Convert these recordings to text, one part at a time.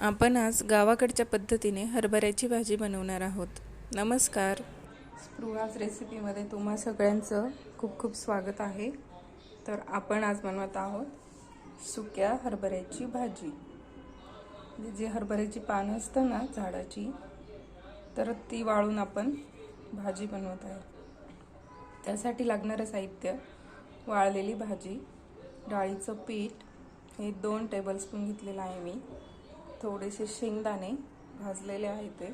आपण आज गावाकडच्या पद्धतीने हरभऱ्याची भाजी बनवणार आहोत. नमस्कार. स्पृहास रेसिपीमध्ये तुम्हा सगळ्यांचं खूप खूप स्वागत आहे. तर आपण आज बनवत आहोत सुक्या हरभऱ्याची भाजी. जी हरभऱ्याची पानं असतं ना झाडाची तर ती वाळून आपण भाजी बनवत आहे. त्यासाठी लागणारं साहित्य वाळलेली भाजी डाळीचं पीठ हे दोन टेबलस्पून घेतलेलं आहे मी. थोडेसे शेंगदाणे भाजलेले आहे ते.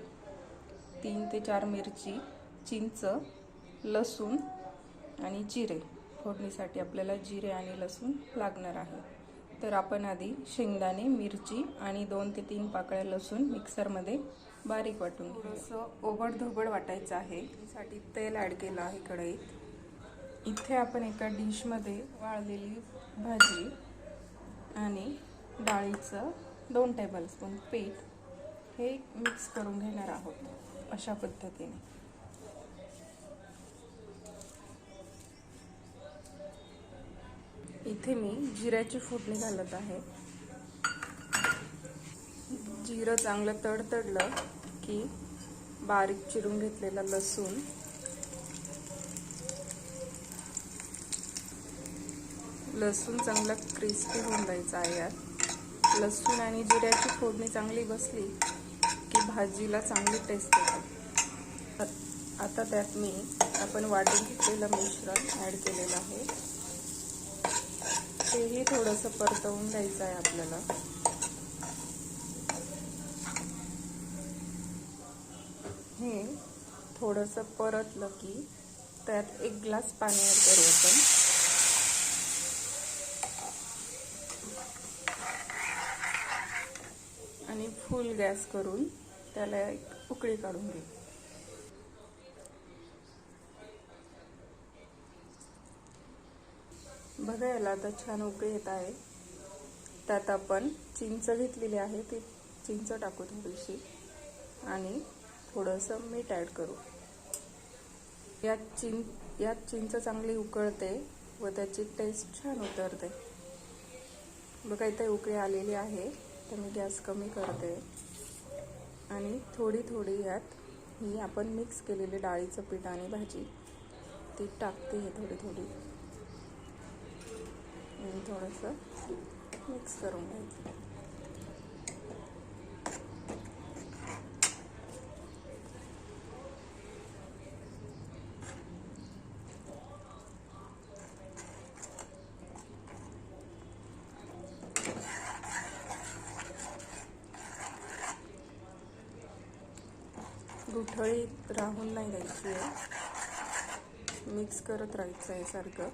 तीन ते चार मिरची चिंच लसूण आणि जिरे. फोडणीसाठी आपल्याला जिरे आणि लसूण लागणार आहे. तर आपण आधी शेंगदाणे मिरची आणि दोन ते तीन पाकळ्या लसूण मिक्सरमध्ये बारीक वाटून असं ओबड धोबड वाटायचं आहे. त्यासाठी तेल ॲड केलं आहे कढईत. इथे आपण एका डिशमध्ये वाळलेली भाजी आणि डाळीचं दोन टेबलस्पून पीठ हे मिक्स करून घेणार आहोत अशा पद्धतीने. इथे मी जिऱ्याची फोडणी घालत आहे. जिरं चांगलं तडतडलं की बारीक चिरून घेतलेला लसूण. लसूण चांगला क्रिस्पी होऊन द्यायचा आहे यात. लसूण आणि जिऱ्याची फोडणी चांगली बसली की भाजीला चांगली टेस्ट येते. आता त्यात मी आपण वाटून घेतलेलं मिश्रण ॲड केलेलं आहे. तेही थोडंसं परतवून द्यायचं आहे आपल्याला. हे थोडंसं परतलं की त्यात एक ग्लास पाणी ॲड करू आपण. आणि फुल गॅस करून त्याला एक उकळी काढून घेऊ बघा याला आता छान उकळी येत आहे. त्यात आपण चिंच घेतलेली आहे ती चिंच टाकू थोडीशी आणि थोडंसं मीठ ॲड करू. यात चिं यात चिंच चांगली उकळते व त्याची टेस्ट छान उतरते. बघा इथे उकळी आलेली आहे. तर मी गॅस कमी करते. आणि थोडी थोडी यात ही आपण मिक्स केलेली डाळीचं पीठ आणि भाजी ती टाकते आहे थोडी थोडी. आणि थोडंसं मिक्स करून घ्यायचं. गुठळीत राहून नाही द्यायची आहे. मिक्स करत राहायचं आहे सारखं.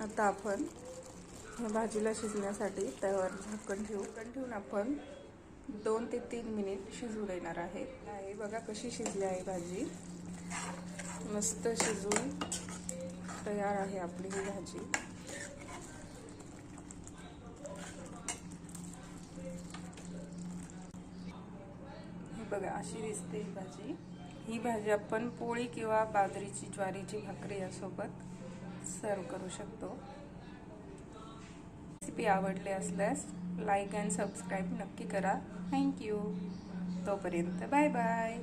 आता आपण भाजीला शिजण्यासाठी त्यावर झाकण ठेवू. झाकण ठेवून आपण दोन ते तीन मिनिट शिजू देणार आहे. आहे बघा कशी शिजली आहे भाजी. मस्त शिजून तयार आहे आपली ही भाजी. बघा अशी दिसते ही भाजी. ही भाजी आपण पोळी किंवा बाजरीची ज्वारीची भाकरी यासोबत सर्व करू शकतो. रेसिपी आवडली असल्यास लाईक अँड सबस्क्राईब नक्की करा. थँक्यू तोपर्यंत बाय बाय